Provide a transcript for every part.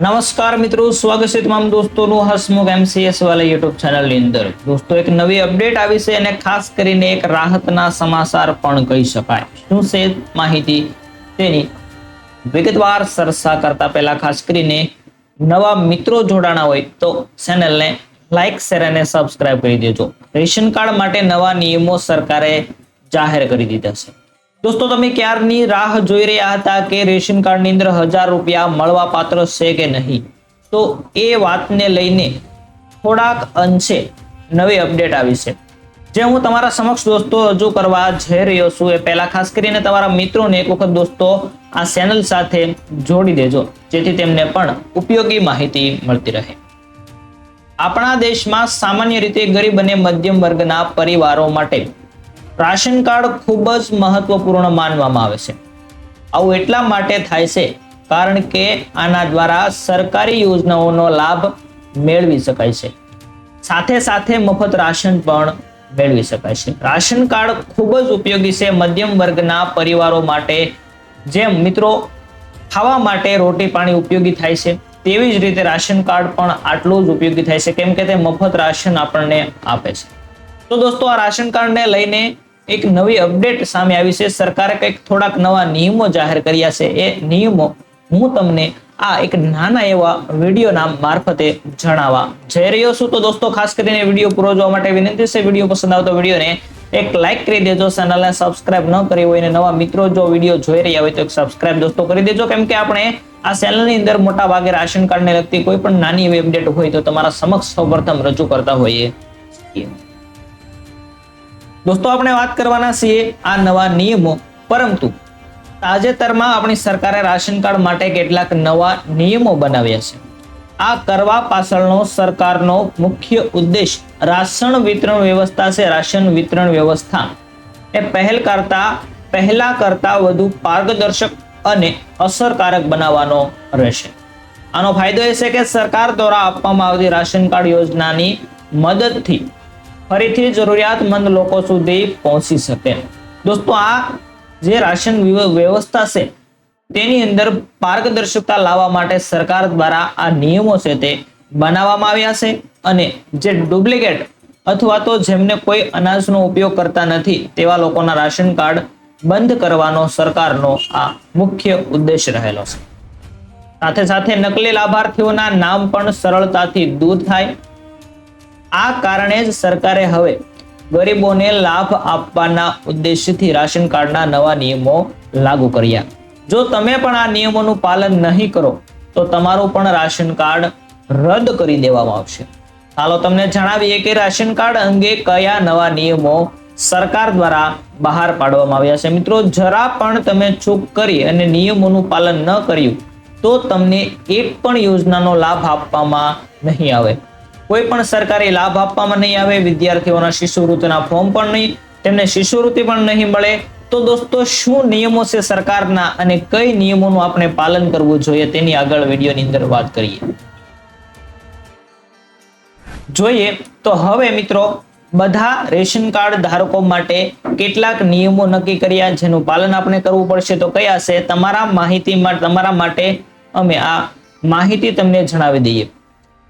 નમસ્કાર મિત્રો, સ્વાગત છે તમામ દોસ્તોનું હસમુખ એમસીએસ વાલા યુટ્યુબ ચેનલની અંદર. દોસ્તો, એક નવી અપડેટ આવી છે અને ખાસ કરીને એક રાહતના સમાચાર પણ કહી શકાય. શું છે માહિતી? તેની વિગતવાર ચર્ચા કરતા પહેલા ખાસ કરીને નવા મિત્રો જોડાણા હોય તો ચેનલને લાઇક શેર અને સબસ્ક્રાઇબ કરી દેજો. રેશન કાર્ડ માટે નવા નિયમો સરકારે જાહેર કરી દીધા છે. દોસ્તો, તમે ક્યારની રાહ જોઈ રહ્યા હતા કે રેશન કાર્ડની અંદર હજાર રૂપિયા મળવા પાત્ર છે કે નહીં? તો એ વાતને લઈને થોડાક અંશે નવી અપડેટ આવી છે. જે હું તમારા સમક્ષ દોસ્તો રજૂ કરવા જઈ રહ્યો છું, એ પહેલા ખાસ કરીને તમારા મિત્રોને એક વખત દોસ્તો આ ચેનલ સાથે જોડી દેજો, જેથી તેમને પણ ઉપયોગી માહિતી મળતી રહે. આપણા દેશમાં સામાન્ય રીતે ગરીબ અને મધ્યમ વર્ગના પરિવારો માટે રાશન કાર્ડ ખૂબ જ મહત્વપૂર્ણ માનવામાં આવે છે. આવું એટલા માટે થાય છે કારણ કે આના દ્વારા સરકારી યોજનાઓનો લાભ મેળવી શકાય છે. સાથે સાથે મફત રાશન પણ મેળવી શકાય છે. રાશન કાર્ડ ખૂબ જ ઉપયોગી છે મધ્યમ વર્ગના પરિવારો માટે જેમ મિત્રો ખાવા માટે રોટી પાણી ઉપયોગી થાય છે. તેવી જ રીતે રાશન કાર્ડ પણ આટલું જ ઉપયોગી થાય છે, કેમ કે તે મફત રાશન આપણને આપે છે. તો દોસ્તો, આ રાશન કાર્ડને લઈને એક નવી અપડેટ સામે આવી છે. સરકારે કંઈક થોડાક નવા નિયમો જાહેર કર્યા છે. એ નિયમો હું તમને આ એક નાના એવા વિડીયોના મારફતે જણાવવા જઈ રહ્યો છું. તો દોસ્તો, ખાસ કરીને વીડિયો પૂરો જોવા માટે વિનંતી છે. વીડિયો પસંદ આવતો વિડીયોને એક લાઈક કરી દેજો. ચેનલને સબસ્ક્રાઇબ ન કરી હોય અને નવા મિત્રો જો વીડિયો જોઈ રહ્યા હોય તો એક સબસ્ક્રાઇબ દોસ્તો કરી દેજો. કેમ કે આપણે આ ચેનલની અંદર મોટા ભાગે રાશન કાર્ડને લગતી કોઈ પણ નાની એવી અપડેટ હોય તો તમારા સમક્ષ સૌપ્રથમ રજૂ કરતા હોઈએ દોસ્તો, આપણે વાત કરવાના છીએ આ નવા નિયમો. પરંતુ તાજેતરમાં આપણી સરકારે રાશન કાર્ડ માટે કેટલાક નવા નિયમો બનાવ્યા છે. આ કરવા પાછળનો સરકારનો મુખ્ય ઉદ્દેશ રાશન વિતરણ વ્યવસ્થા છે, રાશન વિતરણ વ્યવસ્થા. એ પહેલ કરતા, પહેલા કરતા વધુ પારદર્શક અને અસરકારક બનાવવાનો રહેશે. આનો ફાયદો એ છે કે સરકાર દ્વારા આપવામાં આવતી રાશન કાર્ડ યોજનાની મદદથી ફરીથી જરૂરિયાતમંદ લોકો સુધી પહોંચી શકે. દોસ્તો, આ જે રાશન વ્યવસ્થા છે, તેની અંદર પારદર્શકતા લાવવા માટે સરકાર દ્વારા આ નિયમો છે તે બનાવવામાં આવ્યા છે અને જે ડુપ્લિકેટ અથવા તો જેમને કોઈ અનાજનો ઉપયોગ કરતા નથી તેવા લોકોના રાશન કાર્ડ બંધ કરવાનો સરકારનો આ મુખ્ય ઉદ્દેશ રહેલો છે. સાથે સાથે નકલી લાભાર્થીઓના નામ પણ સરળતાથી દૂર થાય આ કારણે જ સરકારે હવે ગરીબોને લાભ આપવાના ઉદ્દેશ્યથી રાશન કાર્ડના નવા નિયમો લાગુ કર્યા. જો તમે પણ આ નિયમોનું પાલન નહીં કરો, તો તમારું પણ રાશન કાર્ડ રદ કરી દેવામાં આવશે. હાલો, તમને જણાવીએ કે રાશન કાર્ડ અંગે કયા નવા નિયમો સરકાર દ્વારા બહાર પાડવામાં આવ્યા છે. મિત્રો, જરા પણ તમે ચૂક કરી અને નિયમોનું પાલન ન કર્યું, તો તમને એક પણ યોજનાનો લાભ આપવામાં નહીં આવે. કોઈ પણ સરકારી લાભ આપવામાં નહીં આવે, વિદ્યાર્થીઓના શિષ્યવૃત્તિના ફોર્મ પણ નહીં, તેમને શિષ્યવૃત્તિ પણ નહીં મળે, તો દોસ્તો શું નિયમો છે સરકારના અને કઈ નિયમોનું આપણે પાલન કરવું જોઈએ તેની આગળ વિડીયોની અંદર વાત કરીએ. જોઈએ, તો હવે મિત્રો, બધા રેશન કાર્ડ ધારકો માટે કેટલાક નિયમો નક્કી કર્યા જેનું પાલન આપણે કરવું પડશે. તો કયા છે? તમારા માહિતીમાં, તમારા માટે અમે આ માહિતી તમને જણાવી દઈએ.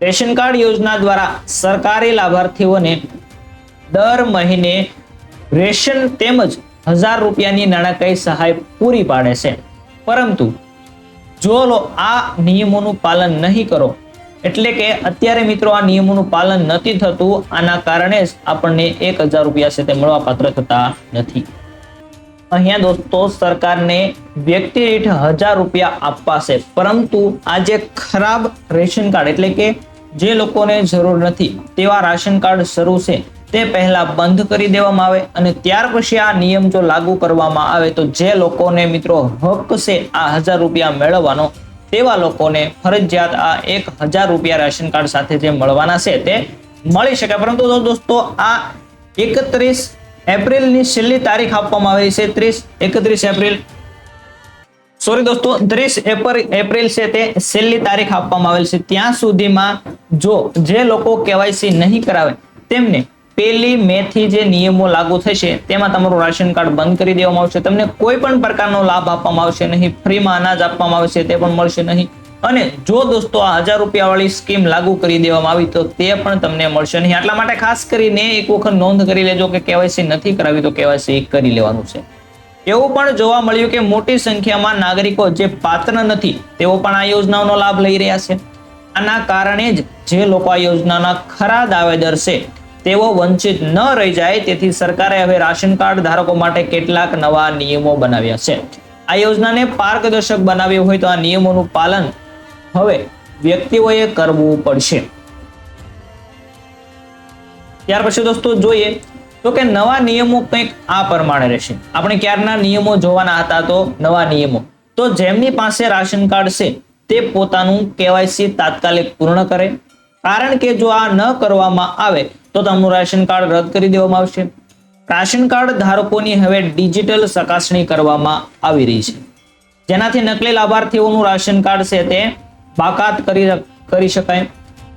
રેશન કાર્ડ યોજના દ્વારા સરકારી લાભાર્થીઓને દર મહિને રેશન તેમજ હજાર રૂપિયાની નાણાકીય સહાય પૂરી પાડે છે. પરંતુ જો લો આ નિયમોનું પાલન નહીં કરો, એટલે કે અત્યારે મિત્રો આ નિયમોનું પાલન નથી થતું, આના કારણે જ આપણને એક હજાર રૂપિયા છે તે મળવા પાત્ર થતા નથી. અહીંયા દોસ્તો, સરકારને વ્યક્તિ દીઠ હજાર રૂપિયા આપવા છે. પરંતુ આ જે ખરાબ રેશન કાર્ડ એટલે કે જે લોકોને જરૂર નથી તેવા રાશન કાર્ડ શરૂ છે, તે પહેલા બંધ કરી દેવામાં આવે અને ત્યાર પછી આ નિયમ જો લાગુ કરવામાં આવે તો જે લોકોને મિત્રો હક છે આ હજાર રૂપિયા મેળવવાનો, તેવા લોકોને ફરજિયાત આ એક હજાર રૂપિયા રાશન કાર્ડ સાથે જે મળવાના છે તે મળી શકે. પરંતુ દોસ્તો, આ એકત્રીસ એપ્રિલની છેલ્લી તારીખ આપવામાં આવી છે, ત્રીસ એકત્રીસ એપ્રિલ સોરી દોસ્તો, ત્રીસ એપ્રિલ છે તે છેલ્લી તારીખ આપવામાં આવેલ છે. ત્યાં સુધીમાં જો જે લોકો કેવાયસી નહીં કરાવે, તેમને પહેલી મે થી જે નિયમો લાગુ થશે, તેમાં તમારું રાશન કાર્ડ બંધ કરી દેવામાં આવશે. તમને કોઈ પણ પ્રકારનો લાભ આપવામાં આવશે નહીં, ફ્રીમાં અનાજ આપવામાં આવશે, તે પણ મળશે નહીં. અને જો દોસ્તો આ હજાર રૂપિયા વાળી સ્કીમ લાગુ કરી દેવામાં આવી, તો તે પણ તમને મળશે નહીં. આટલા માટે ખાસ કરીને એક વખત નોંધ કરી લેજો કે કેવાયસી નથી કરાવી, તો કેવાયસી કરી લેવાનું છે. એવું પણ જોવા મળ્યું કે મોટી સંખ્યામાં નાગરિકો જે પાત્ર નથી, તેઓ પણ આ યોજનાઓનો લાભ લઈ રહ્યા છે. આના કારણે જ જે લોકો આ યોજનાના ખરા દાવેદાર છે, તેઓ વંચિત ન રહી જાય, તેથી સરકારે હવે રાશન કાર્ડ ધારકો માટે કેટલાક નવા નિયમો બનાવ્યા છે. આ યોજનાને પારદર્શક બનાવી હોય તો આ નિયમોનું પાલન હવે વ્યક્તિઓએ કરવું પડશે. ત્યાર પછી દોસ્તો જોઈએ તો કે નવા નિયમો કંઈક આ પ્રમાણે રહેશે. આપણે ક્યારના નિયમો જોવાના હતા તો નવા નિયમો. તો જેમની પાસે રાશન કાર્ડ છે, તે પોતાનું કેવાયસી તાત્કાલિક પૂર્ણ કરે. કારણ કે જો આ ન કરવામાં આવે, તો તમારું રાશન કાર્ડ રદ કરી દેવામાં આવશે. રાશન કાર્ડ ધારકોની હવે ડિજિટલ ચકાસણી કરવામાં આવી રહી છે. જેનાથી નકલી લાભાર્થીઓનું રાશન કાર્ડ છે તે બાકાત કરી કરી શકાય.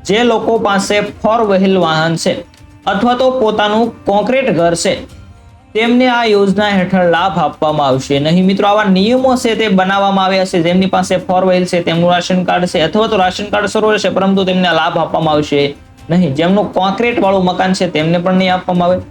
જે લોકો પાસે ફોર વ્હીલ વાહન છે અથવા તો પોતાનું કોન્ક્રીટ ઘર છે. તેમને આ યોજના હેઠળ લાભ આપવામાં આવશે. નહીં મિત્રો, આવા નિયમો છે તે બનાવવામાં આવ્યા છે. જેમની પાસે ફોર વ્હીલ છે, તેમનું રાશન કાર્ડ છે, અથવા તો રાશન કાર્ડ શરૂ રહેશે, પરંતુ તેમને લાભ આપવામાં આવશે નહીં. જેમનું કોન્ક્રીટ વાળું મકાન છે, તેમને પણ નહીં આપવામાં આવે.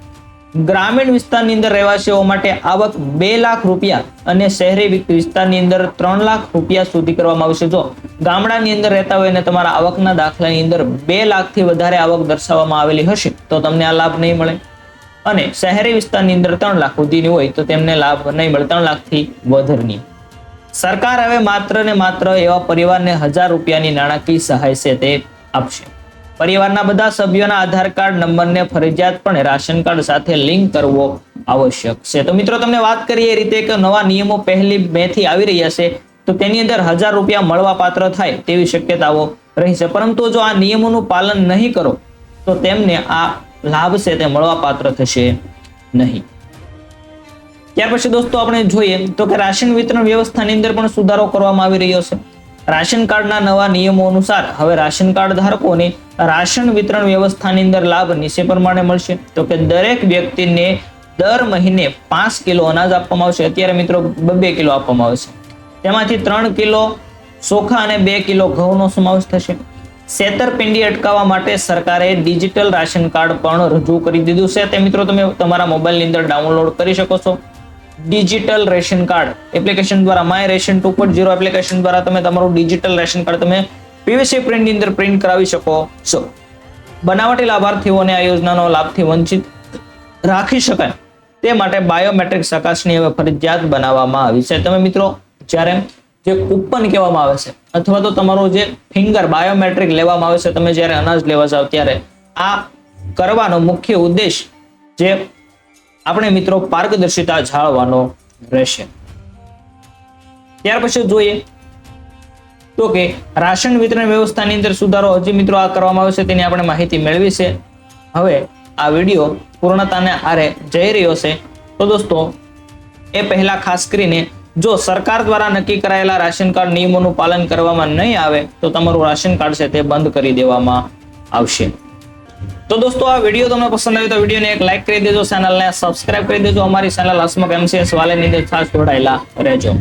ગ્રામીણ વિસ્તારની અંદર રહેવાસીઓ માટે આવક બે લાખ રૂપિયા અને શહેરી વિસ્તારની અંદર ત્રણ લાખ રૂપિયા સુધી કરવામાં આવશે. જો ગામડાની અંદર રહેતા હોય અને તમારા આવકના દાખલાની અંદર બે લાખથી વધારે આવક દર્શાવવામાં આવેલી હશે, તો તમને આ લાભ નહીં મળે. અને શહેરી વિસ્તારની અંદર ત્રણ લાખ સુધીની હોય, તો તેમને લાભ નહીં મળે. ત્રણ લાખથી વધારની. સરકાર હવે માત્ર ને માત્ર એવા પરિવારને હજાર રૂપિયાની નાણાકીય સહાય છે તે આપશે. પરિવારના બધા સભ્યોના આધાર કાર્ડ, નંબરને ફરજિયાતપણે રાશન કાર્ડ સાથે લિંક કરવો આવશ્યક છે. તો મિત્રો, તમને વાત કરીએ એ રીતે કે નવા નિયમો પહેલી મે થી આવી રહ્યા છે, તો તેની અંદર હજાર રૂપિયા મળવા પાત્ર થાય તેવી શક્યતાઓ રહી છે. પરંતુ જો આ નિયમોનું પાલન નહીં કરો, તો તેમને આ લાભ છે તે મળવા પાત્ર થશે નહીં. ત્યાર પછી દોસ્તો, આપણે જોઈએ તો કે રાશન વિતરણ વ્યવસ્થાની અંદર પણ સુધારો કરવામાં આવી રહ્યો છે. રાશન કાર્ડના નવા નિયમો અનુસાર હવે રાશન કાર્ડ ધારકોને રાશન વિતરણ વ્યવસ્થાની અંદર લાભ નીચે પ્રમાણે મળશે. તો કે દરેક વ્યક્તિને દર મહિને પાંચ કિલો અનાજ આપવામાં આવશે. અત્યારે મિત્રો બે કિલો આપવામાં આવશે. તેમાંથી ત્રણ કિલો ચોખા અને બે કિલો ઘઉંનો સમાવેશ થશે. છેતરપિંડી અટકાવવા માટે સરકારે ડિજિટલ રાશન કાર્ડ પણ રજૂ કરી દીધું છે. તે મિત્રો તમે તમારા મોબાઈલની અંદર ડાઉનલોડ કરી શકો છો. ડિજિટલ રેશન કાર્ડ એપ્લિકેશન દ્વારા my ration two point zero application દ્વારા તમે તમારું ડિજિટલ રેશન કાર્ડ તમે પીવીસી પ્રિન્ટની અંદર પ્રિન્ટ કરાવી શકો. છો બનાવટી લાભાર્થીઓને આ યોજનાનો લાભથી વંચિત રાખી શકાય. તે માટે બાયોમેટ્રિક ચકાસણી હવે ફરજિયાત બનાવવામાં આવી છે. તમે મિત્રો, જ્યારે જે કૂપન કહેવામાં આવે છે, અથવા તો તમારો જે ફિંગર બાયોમેટ્રિક લેવામાં આવે છે, તમે જ્યારે અનાજ લેવા જાવ ત્યારે આ કરવાનો મુખ્ય ઉદ્દેશ જે આપણે મિત્રો પારદર્શિતા જાળવવાનો રહેશે. ત્યાર પછી જોઈએ તો કે રાશન વિતરણ વ્યવસ્થાની અંદર સુધારો હજી મિત્રો આ કરવામાં આવશે તેની આપણે માહિતી મેળવી છે. હવે આ વીડિયો પૂર્ણતાને આરે જઈ રહ્યો છે. તો દોસ્તો, એ પહેલા ખાસ કરીને જો સરકાર દ્વારા નક્કી કરાયેલા રાશન કાર્ડ નિયમોનું પાલન કરવામાં નહીં આવે તો તમારું રાશન કાર્ડ છે તે બંધ કરી દેવામાં આવશે. તો દોસ્તો, આ વીડિયો તમને પસંદ આવ્યો તો વિડીયોને એક લાઈક કરી દેજો ચેનલને સબસ્ક્રાઇબ કરી દેજો. અમારી ચેનલ હસમુખ એમસીએસ વાલેની અંદર ખાસ જોડાયેલા રહેજો.